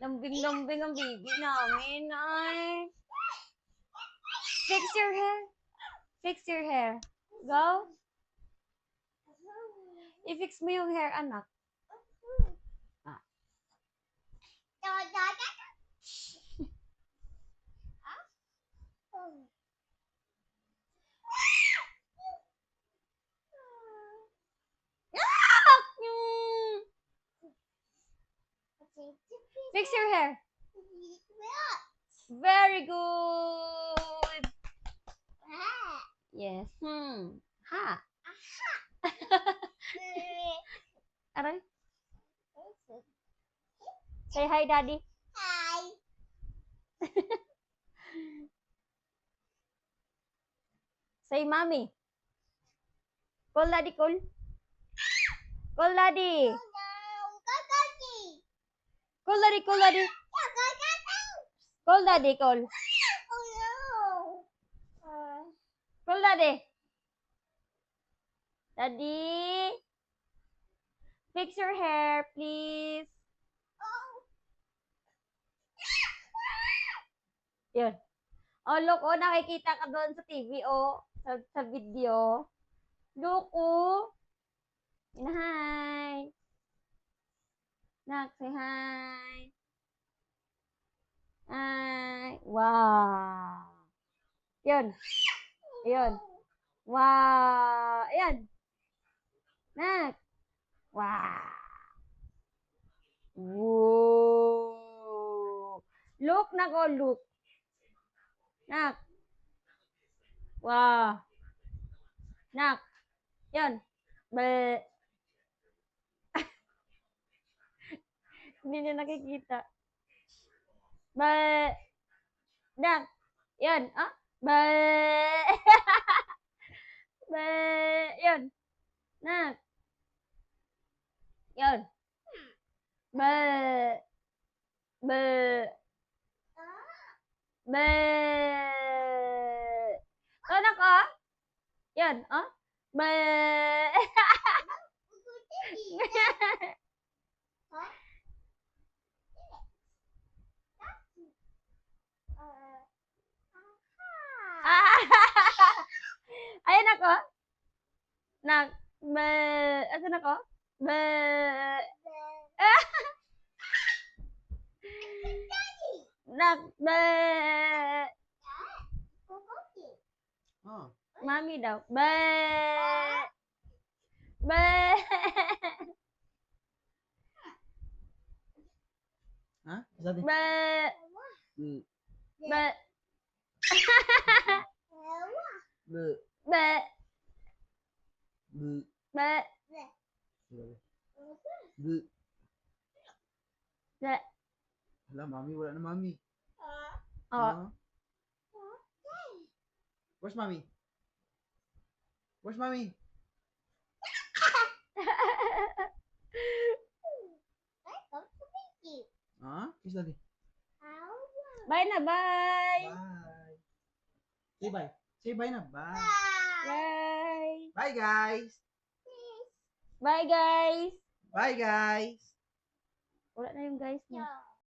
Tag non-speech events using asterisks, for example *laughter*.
Lambing-lambing ang baby namin, ay. Fix your hair. Fix your hair. Go. I-fix mo yung hair, anak. Ah. Ah! Mm. Fix your hair. Very good. Yes. Hmm. Ha. *laughs* Aray. Say hi, daddy. Hi. *laughs* Say mommy. Call daddy, call. Call daddy. Call daddy, call daddy. Call daddy, call. Call daddy. Daddy. Fix your hair, please. Yun. Oh, look, oh, nakikita ka doon sa TV, oh. Sa, sa video. Look, oh. Hi. Nak, say hi. Hi. Wow. Yun. Yun. Wow. Ayan. Nak. Wow. Whoa. Look, nak, oh, look. Nak. Wow. Nak. Yan. Be. Hindi niya nakikita. Be. Nak. Yan. Ah. Be. *laughs* Be. Yan. Nak. Yan. Be. Be. Be. Anak ah. Yan, ah. Be. Ayan ako. Nak. Be. Asan ako? Be. Nak. Be. Oh. Mami daw. Be. Be. Ha? Sabi. Be. Bu. Be. Alah, Mami pula nak Mami. Ah. Ha? Ah. Where's Mami? Where's Mami? Ah, *laughs* kiss lagi. Bye na bye. Bye. Say bye. Say bye na. Bye. Bye. Bye, guys. Bye, guys. Bye, guys. Wala na yung guys niya. Yeah.